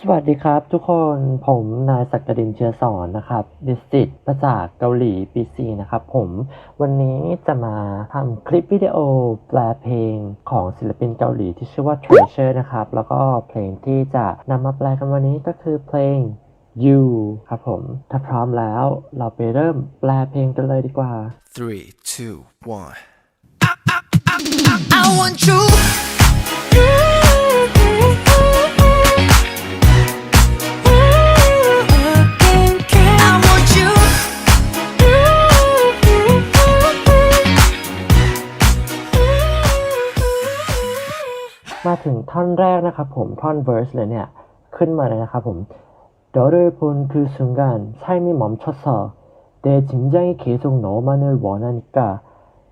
สวัสดีครับทุกคนผมนายศักดินเชื้อสอนนะครับดิสติภาษาเกาหลีปีซีนะครับผมวันนี้จะมาทำคลิปวิดีโอแปลเพลงของศิลปินเกาหลีที่ชื่อว่า Treasure นะครับแล้วก็เพลงที่จะนำมาแปลกันวันนี้ก็คือเพลง You ครับผม ถ้าพร้อมแล้วเราไปเริ่มแปลเพลงกันเลยดีกว่า Three, two, one. I want you. มาถึงท่อนแรกนะครับผมท่อน verse เลยเนี่ย ขึ้นมาเลยนะครับผม 너를 본 그 순간 삶이 멈춰서 내 심장이 계속 너만을 원하니까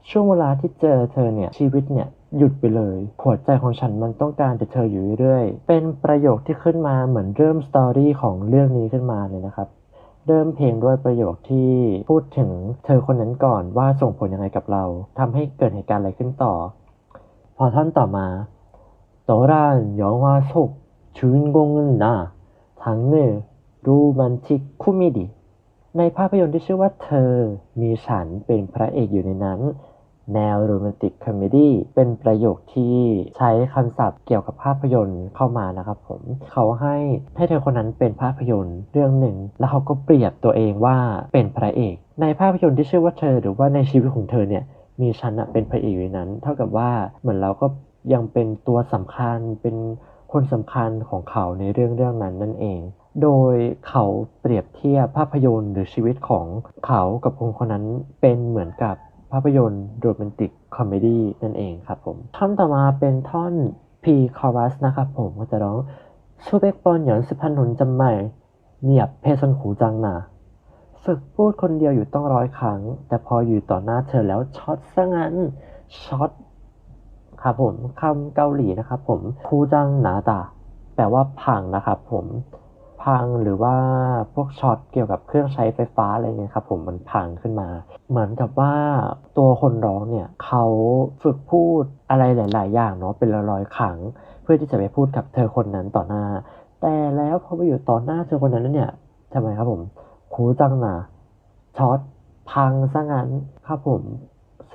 ช่วงเวลาที่เจอเธอเนี่ย ชีวิตเนี่ย หยุดไปเลย หัวใจของฉันมันต้องการแต่เธออยู่เรื่อยๆ เป็นประโยคที่ขึ้นมาเหมือนเริ่มสตอรี่ของเรื่องนี้ขึ้นมาเลยนะครับ เริ่มเพลงด้วยประโยคที่พูดถึงเธอคนนั้นก่อนว่าส่งผลยังไงกับเราทำให้เกิดเหตุการณ์อะไรขึ้นต่อ พอท่อนต่อมา 너란 영화 속 주인공은 나 장르 로만틱 코미디 ในภาพยนตร์ที่ชื่อว่าเธอมีฉันเป็นพระเอกอยู่ในนั้น แนวโรแมนติกคอมเมดี้เป็นประโยคที่ใช้คำศัพท์เกี่ยวกับภาพยนตร์เข้ามานะครับผม เขาให้ให้เธอคนนั้นเป็นภาพยนตร์เรื่องหนึ่ง แล้วเขาก็เปรียบตัวเองว่าเป็นพระเอก ในภาพยนตร์ที่ชื่อว่าเธอ หรือว่าในชีวิตของเธอเนี่ย มีฉันอะเป็นพระเอกอยู่ในนั้น เท่ากับว่าเหมือนเราก็ ยังเป็นตัวสำคัญเป็นคนสำคัญของเขาในเรื่องเรื่องนั้นนั่นเอง โดยเขาเปรียบเทียบภาพยนตร์หรือชีวิตของเขากับคนคนนั้นเป็นเหมือนกับภาพยนตร์โรแมนติกคอมเมดี้นั่นเองครับผม ท่อนต่อมาเป็นท่อน P chorus นะครับผมก็จะร้องชูเบกปอนหยอนสุพรรณนจำใหม่เนียบเพศนขูจังนาฝึกพูดคนเดียวอยู่ต้องร้อยครั้ง แต่พออยู่ต่อหน้าเธอแล้วช็อตซะงั้นช็อต ครับผมคำเกาหลีนะครับผมคูจังนาดาแปลว่าพังนะครับผมพังหรือว่าพวกช็อตเกี่ยวกับเครื่องใช้ไฟฟ้าอะไรเงี้ยครับผมมันพังขึ้นมา เหมือนกับว่าตัวคนร้องเนี่ยเขาฝึกพูดอะไรหลาย ๆ อย่างเนาะเป็นร้อยๆครั้ง เพื่อที่จะไปพูดกับเธอคนนั้นต่อหน้า แต่แล้วพอไปอยู่ต่อหน้าเธอคนนั้นเนี่ยทำไมครับผมคูจังนะช็อตพังซะงั้นครับผม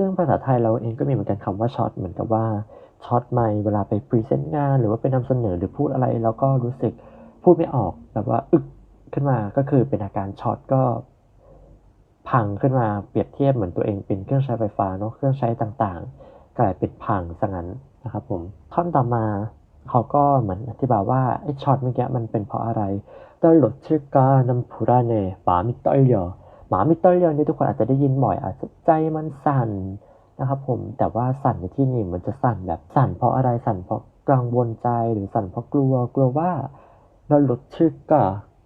ซึ่งภาษาไทยเราเองก็มีเหมือนกันคำว่าช็อตเหมือนกับว่าช็อตไม่เวลาไปพรีเซนต์งาน หรือว่าไปนำเสนอหรือพูดอะไรแล้วก็รู้สึกพูดไม่ออกแบบว่าอึกขึ้นมาก็คือเป็นอาการช็อตก็พังขึ้นมาเปรียบเทียบเหมือนตัวเองเป็นเครื่องใช้ไฟฟ้าเนาะเครื่องใช้ต่างๆ กลายเป็นพังซะงั้นนะครับผมท่อนต่อมาเขาก็เหมือนอธิบายว่าไอ้ช็อตเมื่อกี้มันเป็นเพราะอะไรตลอดชื่อกานัมพูราเนปามิตเตอร์ หมามิเตอร์เลียนนี่ทุกคนอาจจะได้ยินบ่อยอาจจะใจมันสั่นนะครับผมแต่ว่าสั่นในที่นี้มันจะสั่นแบบสั่นเพราะอะไรสั่นเพราะกังวลใจหรือสั่นเพราะกลัวกลัวว่าเราหลุดชึกอก็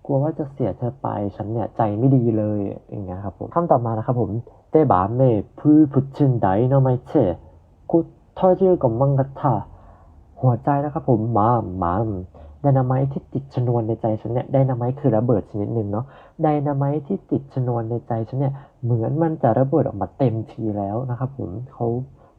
กลัวว่าจะเสียเธอไปฉันเนี่ยใจไม่ดีเลยอย่างเงี้ยครับผมคำต่อมานะครับผมเตบาเมพูพุชินไดโนไมเชกุทอชื่อกับมังกะทาหัวใจนะครับผมมามมา ไดนาไมต์ที่ติดชนวนในใจฉันเนี่ยไดนาไมต์คือระเบิดชนิดหนึ่งเนาะไดนาไมต์ที่ติดชนวนในใจฉันเนี่ยเหมือนมันจะระเบิดออกมาเต็มทีแล้วนะครับผมเขา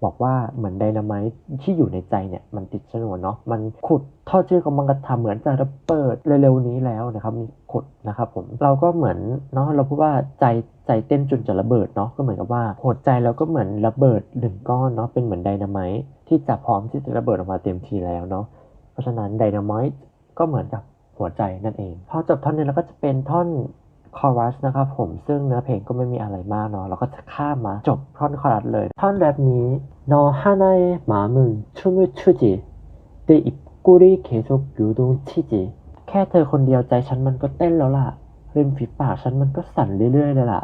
บอกว่าเหมือนไดนาไมต์ที่อยู่ในใจเนี่ยมันติดชนวนเนาะมันขุดท่อชื่อของมังกรทำเหมือนจะระเบิดเร็วๆนี้แล้วนะครับมีขุดนะครับผมเราก็เหมือนเนาะเราพูดว่าใจใจเต้นจนจะระเบิดเนาะก็เหมือนกับว่าหัวใจเราก็เหมือนระเบิดหนึ่งก้อนเนาะเป็นเหมือนไดนาไมต์ที่จะพร้อมที่จะระเบิดออกมาเต็มทีแล้วเนาะเพราะฉะนั้นไดนาไมต์ ก็เหมือนกับหัวใจนั่นเอง พอจบท่อนนี้เราก็จะเป็นท่อนคอรัสนะครับผมซึ่งเนื้อเพลงก็ไม่มีอะไรมากเนาะเราก็จะข้ามมาจบท่อนคอรัสเลย ท่อนแรปนี้นอฮานาเอมามึงชุมิชุจิเตอิบกุริเคซบยูดงชิจิแค่เธอคนเดียวใจฉันมันก็เต้นแล้วล่ะริมฝีปากฉันมันก็สั่นเรื่อยๆเลยล่ะ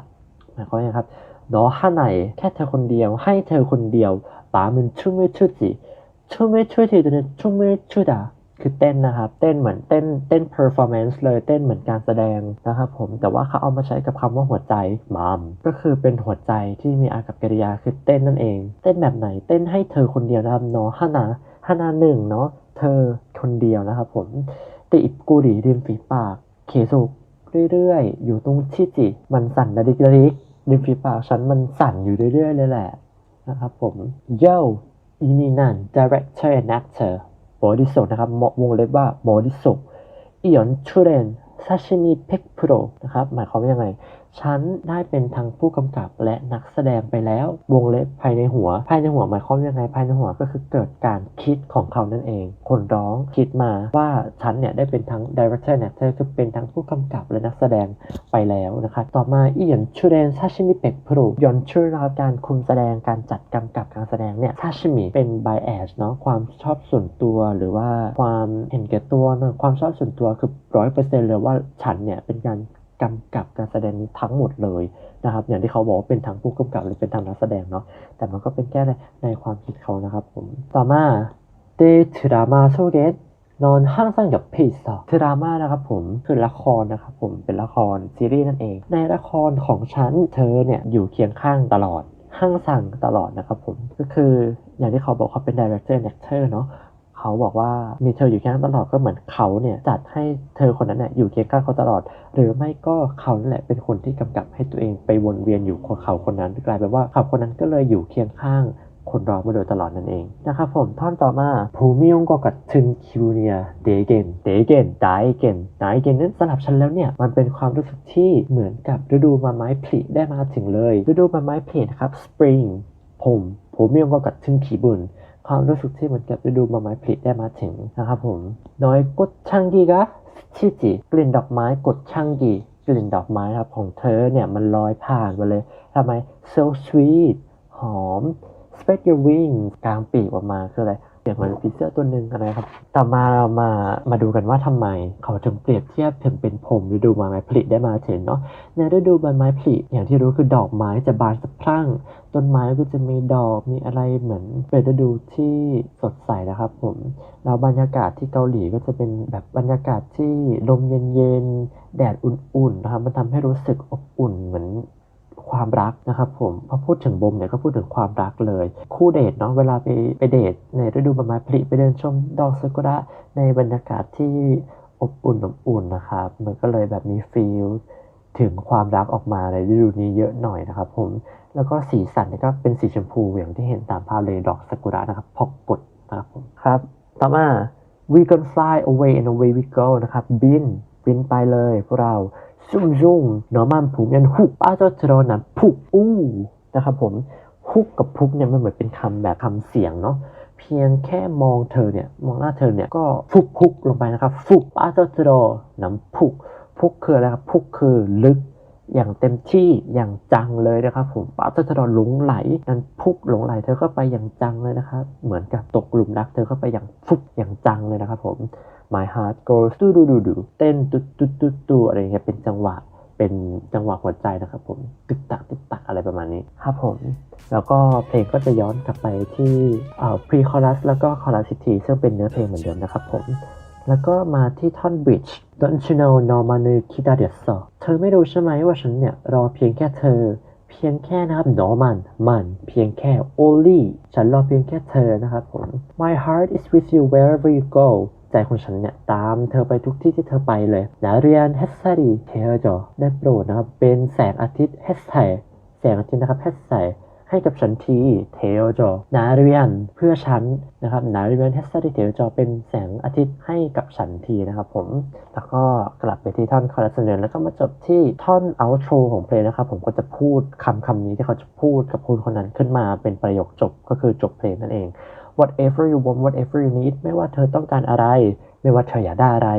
หมายความว่าครับนอฮานาเแค่เธอคนเดียว ให้เธอคนเดียวป๋ามึนชุ่มิชุ่จีชุ่มิชุ่จิเดนชุ่มิชุ่ดา คือเต้นนะครับ เต้นเหมือนเต้นเต้น performance เลยเต้นเหมือนการแสดงนะครับผมแต่ว่าเขาเอามาใช้กับคำว่าหัวใจมามก็คือเป็นหัวใจที่มีอากับกิริยาคือเต้นนั่นเอง เต้นแบบไหนเต้นให้เธอคนเดียวนะครับเนาะฮานาฮานาหนึ่งเนาะเธอคนเดียวนะครับผมติอิบกูดีริมฝีปากเคสุเรื่อยๆ อยู่ตรงชิจิ มันสั่นระดิกระดิกริมฝีปากฉันมันสั่นอยู่เรื่อยๆเลยแหละนะครับผม Yo อีนี่นั่น director and actor มอดิสุนะครับวงเล็บว่ามอดิสุอียอนชูเรนซาชิมิเพ็กโปรนะครับหมายความว่ายังไง ฉันได้เป็นทั้งผู้กำกับและนักแสดงไปแล้ว วงเล็บภายในหัว ภายในหัวหมายความยังไง ภายในหัวก็คือเกิดการคิดของเขานั่นเอง คนร้องคิดมาว่าฉันเนี่ยได้เป็นทั้ง director และ actor คือเป็นทั้งผู้กำกับและนักแสดงไปแล้วนะคะต่อมาอีหยนชูเรนซาชิมิเป็กพรูยอนชูนะครับการคุมแสดงการจัดกำกับการแสดงเนี่ยซาชิมิเป็น bias เนาะความชอบส่วนตัวหรือว่าความเห็นแก่ตัวเนอะความชอบส่วนตัวคือร้อยเปอร์เซ็นต์เลยว่าฉันเนี่ยเป็นการ กำกับการแสดงนี้ทั้งหมดเลยนะครับ อย่างที่เขาบอกว่าเป็นทั้งผู้กำกับหรือเป็นทั้งนักแสดงเนาะแต่มันก็เป็นแค่ในในความคิดเขานะครับผมต่อมาเดทรามาโซเกตนอนห้างสร้างกับเพจต่อดราม่านะครับผมคือละครนะครับผมเป็นละครซีรีส์นั่นเอง ในละครของฉันเธอเนี่ยอยู่เคียงข้างตลอดห้างสั่งตลอดนะครับผมก็คืออย่างที่เขาบอกเขาเป็นดีเรคเตอร์แอคเตอร์เนาะ เขาบอกว่ามีเธออยู่เคียงข้างตลอดก็เหมือนเขาเนี่ยจัดให้เธอคนนั้นเนี่ยอยู่เคียงข้างเขาตลอด หรือไม่ก็เขานั่นแหละเป็นคนที่กำกับให้ตัวเองไปวนเวียนอยู่กับเขาคนนั้น กลายเป็นว่าเขาคนนั้นก็เลยอยู่เคียงข้างคนร้องมาโดยตลอดนั่นเองนะครับผมท่อนต่อมาภูมิยงก็กัดทึนคิวเนียเดเกนเดเกนไดเกนไดเกนนั้นสำหรับฉันแล้วเนี่ย มันเป็นความรู้สึกที่เหมือนกับฤดูใบไม้ผลิได้มาถึงเลย ฤดูใบไม้ผลิครับสปริงผมภูมิยงก็กัดทึนขีบุน ความรู้สึกที่เหมือนกับฤดูใบไม้ผลิได้มาถึงนะครับผมน้อยกดช่างกีกะชิจิกลิ่นดอกไม้กดช่างกีกลิ่นดอกไม้ครับของเธอเนี่ยมันลอยผ่านมาเลยทำไม so sweet หอม spread your wings กลางปีกออกมาคืออะไร ยบเหมือนผีเสื้อตัวหนึ่งอะครับ ต่อมาเรามามาดูกันว่าทำไม เขาถึงเปรียบเทียบถึงเป็นผมฤดูใบไม้ผลิได้มาถึงเนาะในฤดูใบไม้ผลิอย่างที่รู้คือดอกไม้จะบานสะพรั่ง ต้นไม้ก็จะมีดอกมีอะไรเหมือนเป็นฤดูที่สดใสนะครับผมแล้วบรรยากาศที่เกาหลีก็จะเป็นแบบบรรยากาศที่ลมเย็นๆแดดอุ่นๆนะครับมันทำให้รู้สึกอบอุ่นเหมือน ความรักนะครับผมพอพูดถึงบมเนี่ยก็พูดถึงความรักเลย คู่เดทเนาะเวลาไปไปเดทในฤดูใบไม้ผลิไปเดินชมดอกซากุระในบรรยากาศที่อบอุ่นอบอุ่นนะครับมันก็เลยแบบมีฟีลถึงความรักออกมาในฤดูนี้เยอะหน่อยนะครับผมแล้วก็สีสันเนี่ยก็เป็นสีชมพูอย่างที่เห็นตามภาพเลยดอกซากุระนะครับพอกกดนะครับผมครับต่อมา we can fly away and away we go นะครับบินบินไปเลยพวกเรา ซุ่มซุ่มหนอมันผูกยันฮุกป้าเจ้าเจรนะผูกอู้นะครับผมฮุกกับพุกเนี่ยมันเหมือนเป็นคำแบบคำเสียงเนาะเพียงแค่มองเธอเนี่ยมองหน้าเธอเนี่ยก็ฟุกพุกลงไปนะครับฟุกป้าเจ้าเจรน้ำพุกพุกคืออะไรครับพุกคือลึก อย่างเต็มที่อย่างจังเลยนะครับผมป้าเจ้าเจรหลงไหลนั้นพุกหลงไหลเธอเข้าไปอย่างจังเลยนะครับเหมือนกับตกหลุมรักเธอเข้าไปอย่างฟุกอย่างจังเลยนะครับผม My heart goes ดูดูดูดูเต้นตุดตุดตุดตุอะไรเงี้ยเป็นจังหวะเป็นจังหวะหัวใจนะครับผมตึกตักตึกตักอะไรประมาณนี้ครับผม แล้วก็เพลงก็จะย้อนกลับไปที่เอ่อ pre chorus แล้วก็ chorus อีกที ซึ่งเป็นเนื้อเพลงเหมือนเดิมนะครับผม แล้วก็มาที่ท่อน bridge Don't you know no m a n u k i d a d e s o เธอไม่รู้ใช่ไหมว่าฉันเนี่ยรอเพียงแค่เธอ เพียงแค่นะครับหนอมัน มัน เพียงแค่ only ฉันรอเพียงแค่เธอนะครับผม My heart is with you wherever you go ใจของฉันเนี่ยตามเธอไปทุกที่ที่เธอไปเลยนาเรียนแฮสซารีเธอจอได้โปรดนะครับเป็นแสงอาทิตย์แฮสไทแสงอาทิตย์นะครับแฮสไท ให้กับฉันทีเทโอจอนาเรียนเพื่อฉันนะครับนาเรียนเฮสซารีเทโอจอเป็นแสงอาทิตย์ให้กับฉันทีนะครับผม แล้วก็กลับไปที่ท่อนคอร์สเนแล้วก็มาจบที่ท่อนเอาโทรของเพลงนะครับผมก็จะพูดคำคำนี้ที่เขาจะพูดกับคนคนนั้นขึ้นมาเป็นประโยคจบก็คือจบเพลงนั่นเอง whatever you want whatever you need ไม่ว่าเธอต้องการอะไร ไม่ว่าเธออยากได้อะไร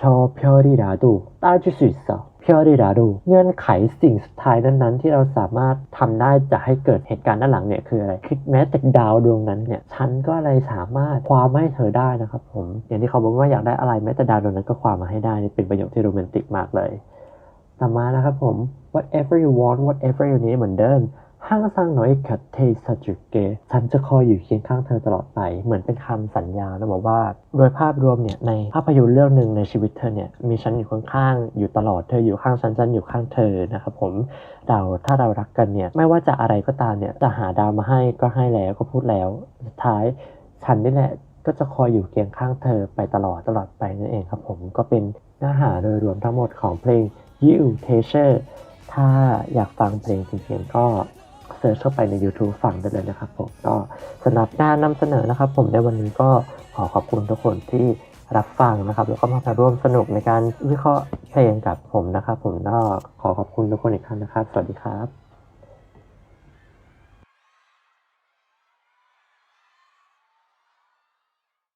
ชอเพียวริราดูตาจุสุดส เพียวริดาดู เงื่อนไขสิ่งสุดท้ายนั้นๆ ที่เราสามารถทำได้จะให้เกิดเหตุการณ์ด้านหลังเนี่ยคืออะไรคือแม้แต่ดาวดวงนั้นเนี่ยฉันก็เลยสามารถคว้ามาให้เธอได้นะครับผมอย่างที่เขาบอกว่าอยากได้อะไรแม้แต่ดาวดวงนั้นก็คว้ามาให้ได้นี่เป็นประโยคที่โรแมนติกมากเลยต่อมานะครับผม whatever you want whatever you need เหมือนเดิม ห้างสร้างน้อยคัดเทสจุเกฉันจะคอยอยู่เคียงข้างเธอตลอดไป เหมือนเป็นคำสัญญานะบอกว่า โดยภาพรวมเนี่ยในภาพยนตร์เรื่องหนึ่งในชีวิตเธอเนี่ยมีฉันอยู่ข้างๆอยู่ตลอดเธออยู่ข้างฉันฉันอยู่ข้างเธอนะครับผมเราถ้าเรารักกันเนี่ยไม่ว่าจะอะไรก็ตามเนี่ยจะหาดาวมาให้ก็ให้แล้วก็พูดแล้วสุดท้ายฉันนี่แหละก็จะคอยอยู่เคียงข้างเธอไปตลอดตลอดไปนั่นเองครับผมก็เป็นเนื้อหาโดยรวมทั้งหมดของเพลง You t e a c h e r ถ้าอยากฟังเพลงเสียงๆก็ ซิร์ชเข้าไปใน YouTube ฟังได้เลยนะครับผมก็สำหรับการนำเสนอนะครับ ผมในวันนี้ก็ขอขอบคุณทุกคนที่รับฟังนะครับแล้วก็มาร่วมสนุกในการวิเคราะห์เพลงกับผมนะครับ ผมก็ขอขอบคุณทุกคนอีกครั้งนะครับ สวัสดีครับ